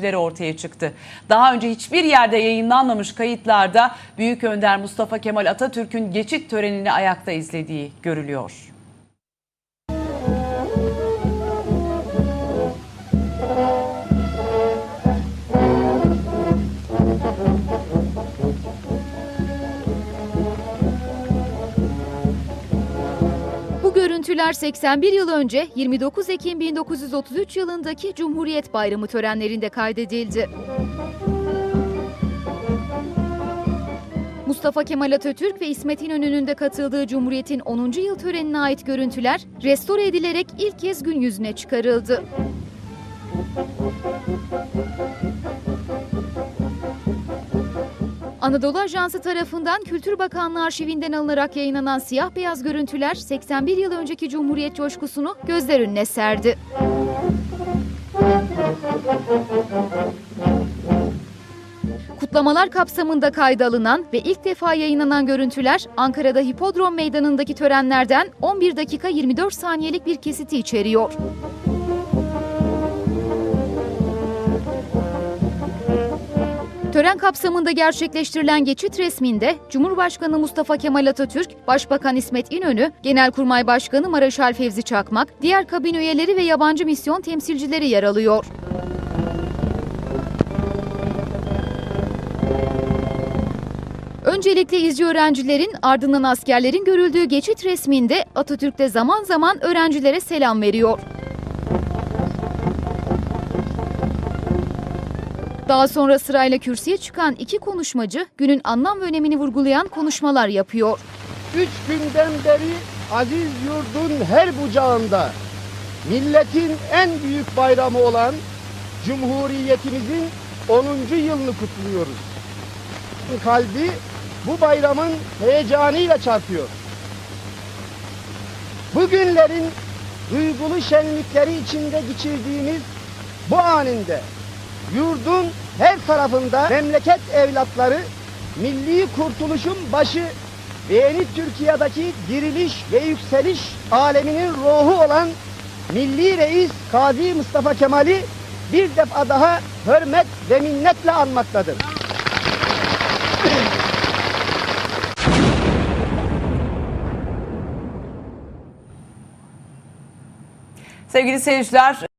ortaya çıktı. Daha önce hiçbir yerde yayınlanmamış kayıtlarda Büyük Önder Mustafa Kemal Atatürk'ün geçit törenini ayakta izlediği görülüyor. Görüntüler 81 yıl önce 29 Ekim 1933 yılındaki Cumhuriyet Bayramı törenlerinde kaydedildi. Mustafa Kemal Atatürk ve İsmet İnönü'nün de katıldığı Cumhuriyet'in 10. yıl törenine ait görüntüler restore edilerek ilk kez gün yüzüne çıkarıldı. Anadolu Ajansı tarafından Kültür Bakanlığı arşivinden alınarak yayınlanan siyah beyaz görüntüler 81 yıl önceki Cumhuriyet coşkusunu gözler önüne serdi. Kutlamalar kapsamında kayda alınan ve ilk defa yayınlanan görüntüler Ankara'da Hipodrom Meydanı'ndaki törenlerden 11 dakika 24 saniyelik bir kesiti içeriyor. Tören kapsamında gerçekleştirilen geçit resminde Cumhurbaşkanı Mustafa Kemal Atatürk, Başbakan İsmet İnönü, Genelkurmay Başkanı Maraşal Fevzi Çakmak, diğer kabin üyeleri ve yabancı misyon temsilcileri yer alıyor. Öncelikle izci öğrencilerin ardından askerlerin görüldüğü geçit resminde Atatürk de zaman zaman öğrencilere selam veriyor. Daha sonra sırayla kürsüye çıkan iki konuşmacı günün anlam ve önemini vurgulayan konuşmalar yapıyor. Üç günden beri aziz yurdun her bucağında milletin en büyük bayramı olan Cumhuriyetimizin 10. yılını kutluyoruz. Kalbi bu bayramın heyecanıyla çarpıyor. Bugünlerin duygulu şenlikleri içinde geçirdiğimiz bu aninde yurdun her tarafında memleket evlatları milli kurtuluşun başı ve yeni Türkiye'deki diriliş ve yükseliş aleminin ruhu olan Milli Reis Gazi Mustafa Kemal'i bir defa daha hürmet ve minnetle anmaktadır. Sevgili seyirciler